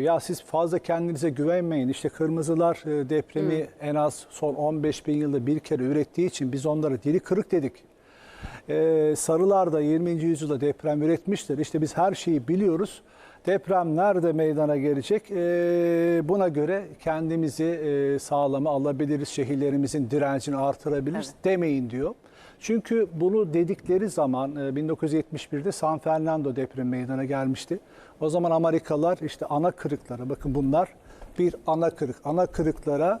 yapıyor. Ya siz fazla kendinize güvenmeyin. İşte kırmızılar e, depremi en az son 15 bin yılda bir kere ürettiği için biz onlara diri kırık dedik. Ee, Sarılar da 20. yüzyılda deprem üretmiştir. İşte biz her şeyi biliyoruz. Deprem nerede meydana gelecek? Ee, buna göre kendimizi e, sağlama alabiliriz. Şehirlerimizin direncini artırabiliriz demeyin diyor. Çünkü bunu dedikleri zaman e, 1971'de San Fernando depremi meydana gelmişti. O zaman Amerikalılar işte ana kırıklara bakın bunlar bir ana kırık. Ana kırıklara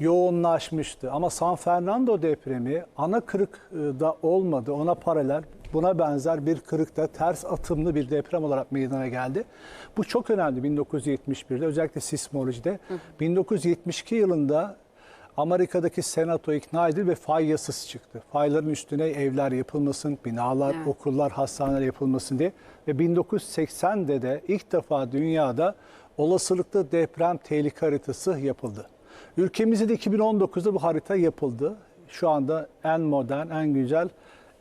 yoğunlaşmıştı. Ama San Fernando depremi ana kırık e, da olmadı. Ona paralel buna benzer bir kırıkta ters atımlı bir deprem olarak meydana geldi. Bu çok önemli 1971'de özellikle sismolojide. 1972 yılında Amerika'daki senato ikna edildi ve fay yasası çıktı. Fayların üstüne evler yapılmasın, binalar, Evet. okullar, hastaneler yapılmasın diye. Ve 1980'de de ilk defa dünyada olasılıklı deprem tehlike haritası yapıldı. Ülkemizde de 2019'da bu harita yapıldı. Şu anda en modern, en güzel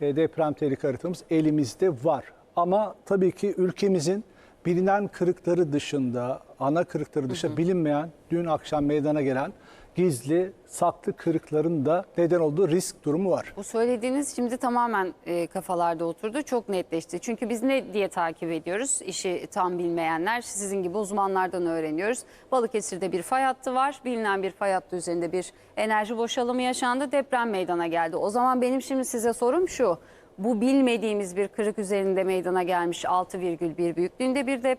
e, deprem tehlike haritamız elimizde var. Ama tabii ki ülkemizin bilinen kırıkları dışında, ana kırıkları dışında bilinmeyen, dün akşam meydana gelen gizli, saklı kırıkların da neden olduğu risk durumu var. Bu söylediğiniz şimdi tamamen e, kafalarda oturdu. Çok netleşti. Çünkü biz ne diye takip ediyoruz? İşi tam bilmeyenler sizin gibi uzmanlardan öğreniyoruz. Balıkesir'de bir fay hattı var. Bilinen bir fay hattı üzerinde bir enerji boşalımı yaşandı. Deprem meydana geldi. O zaman benim şimdi size sorum şu. Bu bilmediğimiz bir kırık üzerinde meydana gelmiş 6,1 büyüklüğünde bir deprem.